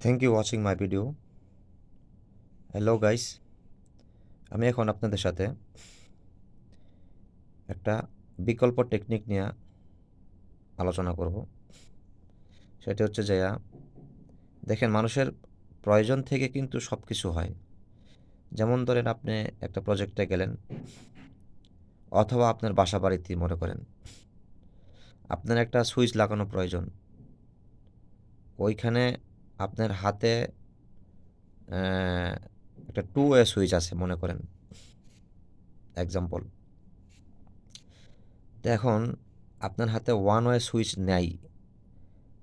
Thank you watching my video hello guys আমি এখন আপনাদের সাথে একটা বিকল্প টেকনিক নিয়ে আলোচনা করব। সেটা হচ্ছে যে, দেখেন, মানুষের প্রয়োজন থেকে কিন্তু সব কিছু হয়। যেমন ধরেন, আপনি একটা প্রজেক্টে গেলেন অথবা আপনার বাসা বাড়িতে মনে করেন, আপনার একটা সুইচ লাগানো প্রয়োজন। ওইখানে আপনার হাতে একটা টু ওয়ে সুইচ আছে মনে করেন। এক্সাম্পল তো এখন আপনার হাতে ওয়ান ওয়ে সুইচ নেই।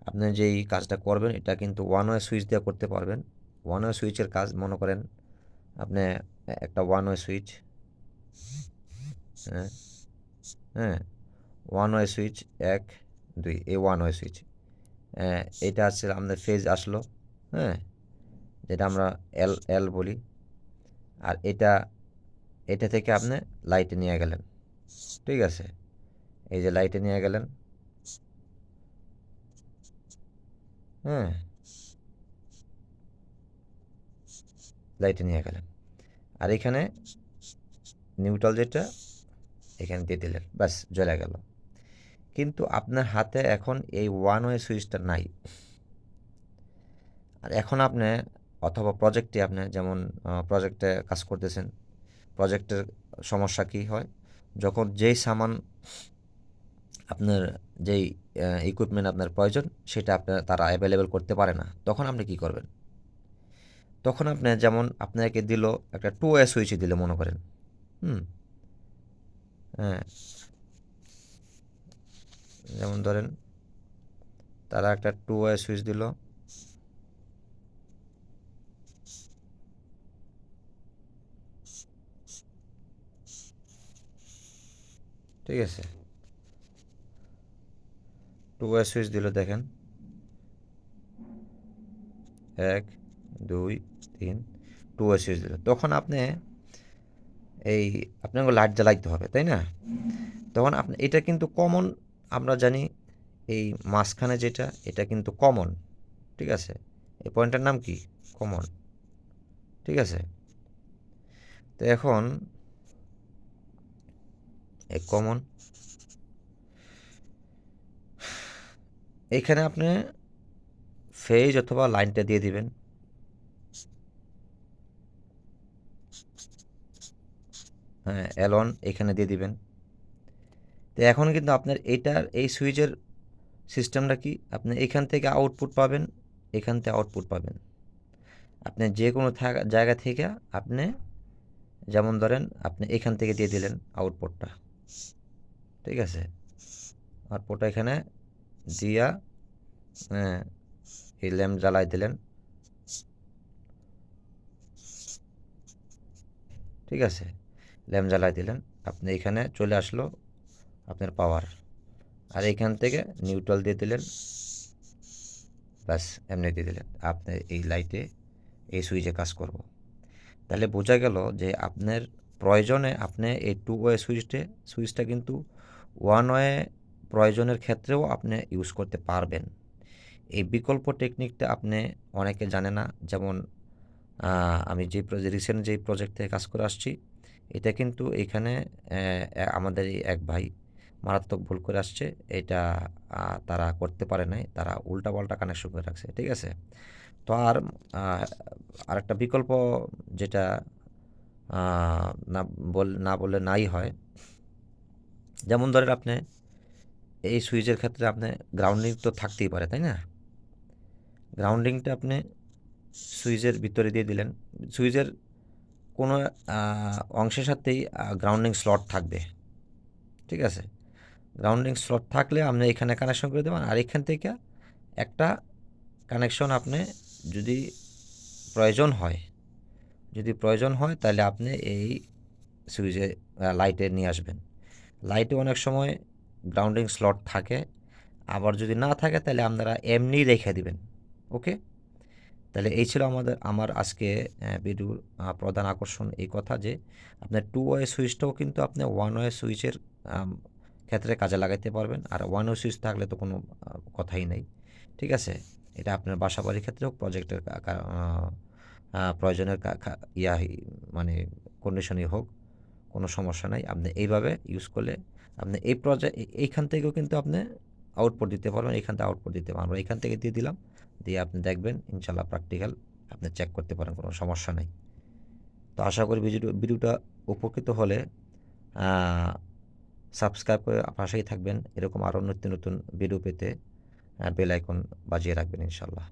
আপনি যেই কাজটা করবেন, এটা কিন্তু ওয়ান ওয়ে সুইচ দিয়ে করতে পারবেন। ওয়ান ওয়ে সুইচের কাজ মনে করেন, আপনি একটা ওয়ান ওয়ে সুইচ হ্যাঁ হ্যাঁ ওয়ান ওয়ে সুইচ এক, দুই, এই ওয়ান ওয়ে সুইচ এটা আছে আমাদের ফেজ আসলো হ্যাঁ যেটা আমরা এল এল বলি। আর এটা এটা থেকে আপনি লাইটে নিয়ে গেলেন, ঠিক আছে? এই যে লাইটে নিয়ে গেলেন হ্যাঁ লাইটে নিয়ে গেলেন। আর এখানে নিউট্রাল যেটা, এখানে দিয়ে দিলেন, ব্যাস, জ্বলে গেল। কিন্তু আপনার হাতে এখন এই ওয়ান ওয়ে সুইচটা নাই। আর এখন আপনি অথবা প্রজেক্টে আপনি যেমন প্রজেক্টে কাজ করতেছেন প্রজেক্টের সমস্যা কী হয়? যখন যেই সামান আপনার যেই ইকুইপমেন্ট আপনার প্রয়োজন, সেটা আপনার তারা অ্যাভেলেবেল করতে পারে না। তখন আপনি কি করবেন? তখন আপনি যেমন আপনাকে দিল একটা টু ওয়ে সুইচ দিল মনে করেন। হুম? হ্যাঁ। যেমন ধরেন, তারা একটা টু ওয়ে সুইচ দিল। ঠিক আছে। টু ওয়ে সুইচ দিল, দেখেন। এক, দুই, তিন টু ওয়ে সুইচ দিল। তখন আপনি এই, আপনাকে লাইট জ্বালাইতে হবে, তাই না? তখন আপনি, এটা কিন্তু কমন আমরা জানি এই মাঝখানে যেটা, এটা কিন্তু কমন ঠিক আছে? এই পয়েন্টটার নাম কি? কমন ঠিক আছে? তো এখন, এই কমন এইখানে আপনি ফেজ অথবা লাইনটা দিয়ে দিবেন। হ্যাঁ অ্যালন এখানে দিয়ে দিবেন। তো এখন কিন্তু আপনার এইটার এই সুইচের সিস্টেমটা কি? আপনি এখান থেকে আউটপুট পাবেন, এখান থেকে আউটপুট পাবেন। আপনি যে কোনো থাকা- জায়গা থেকে আপনি, যেমন ধরেন আপনি এখান থেকে দিয়ে দিলেন আউটপুটটা ঠিক আছে? আউটপুটটা এখানে দিয়া হ্যাঁ এই ল্যাম্প জ্বালাই দিলেন। ঠিক আছে? ল্যাম্প জ্বালাই দিলেন। আপনি এখানে চলে আসলো আপনার পাওয়ার আর এখান থেকে নিউট্রাল দিয়ে দিলেন। ব্যাস, এমনি দিয়ে দিলেন। আপনি এই লাইটে এই সুইচে কাজ করব। তাহলে বোঝা গেল যে আপনার প্রয়োজনে আপনি এই টু ওয়ে সুইচটে সুইচটা কিন্তু ওয়ান ওয়ে প্রয়োজনের ক্ষেত্রেও আপনি ইউজ করতে পারবেন। এই বিকল্প টেকনিকটা আপনি অনেকে জানে না। যেমন আমি যে রিসেন্ট প্রজেক্ট থেকে কাজ করে আসছি, এটা কিন্তু এখানে আমাদের এক ভাই মারাত্মক ভুল করে আসছে, এটা তারা করতে পারে নাই, তারা উল্টাপাল্টা কানেকশন করে রাখছে, ঠিক আছে? তো আর আরেকটা বিকল্প যেটা না বল, না বললে নাই হয়, যেমন ধরেন আপনি এই সুইচের ক্ষেত্রে আপনি গ্রাউন্ডিং তো থাকতেই পারে, তাই না? গ্রাউন্ডিংটা আপনি সুইচের ভিতরে দিয়ে দিলেন, সুইচের কোনো অংশের সাথেই গ্রাউন্ডিং স্লট থাকবে, ঠিক আছে? গ্রাউন্ডিং স্লট থাকলে আপনি এখানে কানেকশন করে দেবেন। আর এখান থেকে একটা কানেকশন আপনি যদি প্রয়োজন হয়, যদি প্রয়োজন হয় তাহলে আপনি এই সুইচে লাইটে নিয়ে আসবেন। লাইটে অনেক সময় গ্রাউন্ডিং স্লট থাকে। আবার যদি না থাকে তাহলে আপনারা এমনি রেখে দিবেন। ওকে? তাহলে এই ছিল আমাদের, আমার আজকে ভিডিওর প্রধান আকর্ষণ এই কথা যে, আপনার টু ওয়ে সুইচটাও কিন্তু আপনি ওয়ান ওয়ে সুইচের ক্ষেত্রে কাজে লাগাইতে পারবেন। আর ওয়ান ও সুইচ থাকলে তো কোনো কথাই নেই। ঠিক আছে? এটা আপনার বাসা বাড়ির ক্ষেত্রে হোক প্রজেক্টের প্রয়োজনের ইয়া মানে কন্ডিশনই হোক, কোনো সমস্যা নাই। আপনি এইভাবে ইউজ করলে আপনি এই প্রজেক্ট এইখান থেকেও কিন্তু আপনি আউটপুট দিতে পারবেন এখান থেকে আউটপুট দিতে পারবেন। এখান থেকে দিয়ে দিলাম, দিয়ে আপনি দেখবেন ইনশাল্লাহ প্র্যাকটিক্যাল আপনি চেক করতে পারেন, কোনো সমস্যা নেই। তো আশা করি ভিডিও ভিডিওটা উপকৃত হলে সাবস্ক্রাইব করে পাশেই থাকবেন। এরকম আরও নতুন নতুন ভিডিও পেতে বেল আইকন বাজিয়ে রাখবেন ইনশাল্লাহ